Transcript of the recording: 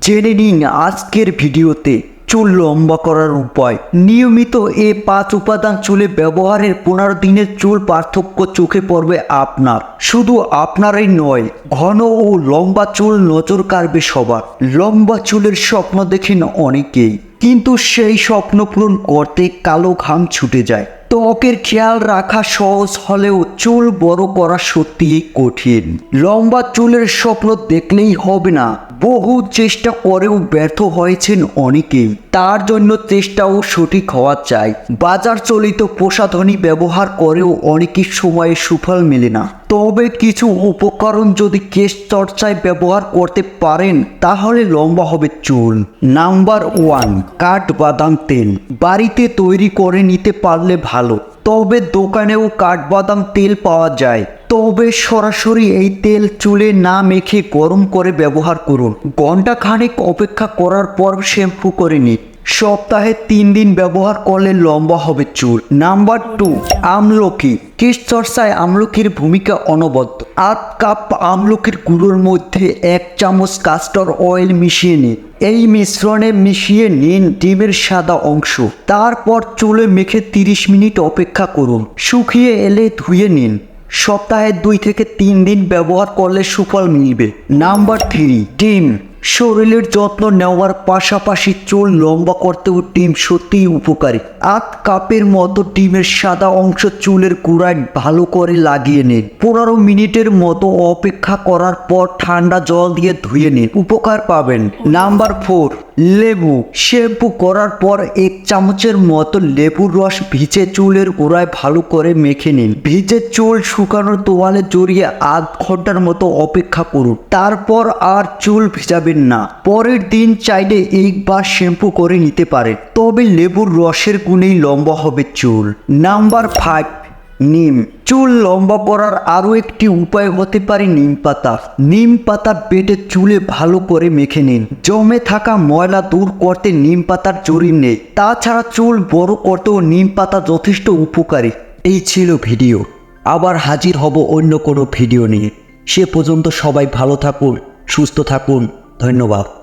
জেনে নিন আজকের ভিডিওতে চুল লম্বা করার উপায়। নিয়মিত এ পাঁচ উপাদান চুলে ব্যবহারের পনেরো দিনের চুল পার্থক্য চোখে পড়বে আপনার। শুধু আপনারই নয়, ঘন ও লম্বা চুল নজর কাড়বে সবার। লম্বা চুলের স্বপ্ন দেখেন অনেকেই, কিন্তু সেই স্বপ্ন পূরণ করতে কালো ঘাম ছুটে যায়। ত্বকের খেয়াল রাখা সহজ হলেও চুল বড় করা সত্যিই কঠিন। লম্বা চুলের স্বপ্ন দেখলেই হবে না বহু চেষ্টা করেও ব্যর্থ হয়েছেন অনেকেই তার জন্য চেষ্টাও সঠিক হওয়া চাই। বাজার চলিত প্রসাধনী ব্যবহার করেও অনেকের সময়ে সুফল মেলে না। তবে কিছু উপকরণ যদি কেশ চর্চায় ব্যবহার করতে পারেন, তাহলে লম্বা হবে চুল। নাম্বার ওয়ান কাঠ বাদাম তেল। বাড়িতে তৈরি করে নিতে পারলে ভালো। তবে দোকানেও কাঠবাদাম তেল পাওয়া যায়। তবে সরাসরি এই তেল চুলে না মেখে গরম করে ব্যবহার করুন। ঘণ্টা খানেক অপেক্ষা করার পর শ্যাম্পু করে নিন। সপ্তাহে তিন দিন ব্যবহার করলে লম্বা হবে চুল। নাম্বার টু, আমলকি। কেশ চর্চায় আমলকির ভূমিকা অনবদ্য। আধ কাপ আমলকির গুঁড়োর মধ্যে এক চামচ কাস্টর অয়েল মিশিয়ে নিন। এই মিশ্রণে মিশিয়ে নিন ডিমের সাদা অংশ। তারপর চুলে মেখে তিরিশ মিনিট অপেক্ষা করুন। শুকিয়ে এলে ধুয়ে নিন। সপ্তাহে দুই থেকে তিন দিন ব্যবহার করলে সুফল মিলবে। নাম্বার থ্রি, ডিম। শরীরের যত্ন নেওয়ার পাশাপাশি চুল লম্বা করতেও ডিম সত্যিই উপকারী। আধ কাপের মতো ডিমের সাদা অংশ চুলের গোড়ায় ভালো করে লাগিয়ে নিন। পনেরো মিনিটের মতো অপেক্ষা করার পর ঠান্ডা জল দিয়ে ধুয়ে নিন। উপকার পাবেন। নাম্বার ফোর, লেবু। শ্যাম্পু করার পর এক চামচের মতো লেবুর রস ভিজে চুলের গোড়ায় ভালো করে মেখে নিন। ভিজে চুল শুকানোর তোয়ালে জড়িয়ে আধ ঘণ্টার মতো অপেক্ষা করুন। তারপর আর চুল ভিজাবেন না। পরের দিন চাইলে একবার শ্যাম্পু করে নিতে পারেন। তবে লেবুর রসের গুণেই লম্বা হবে চুল। নাম্বার ফাইভ, নিম। চুল লম্বা পড়ার আরও একটি উপায় হতে পারে নিম পাতা। নিম পাতা বেটে চুলে ভালো করে মেখে নিন। জমে থাকা ময়লা দূর করতে নিম পাতার জরুরি নেই। তাছাড়া চুল বড় করতেও নিম পাতা যথেষ্ট উপকারী। এই ছিল ভিডিও। আবার হাজির হব অন্য কোনো ভিডিও নিয়ে। সে পর্যন্ত সবাই ভালো থাকুন, সুস্থ থাকুন। ধন্যবাদ।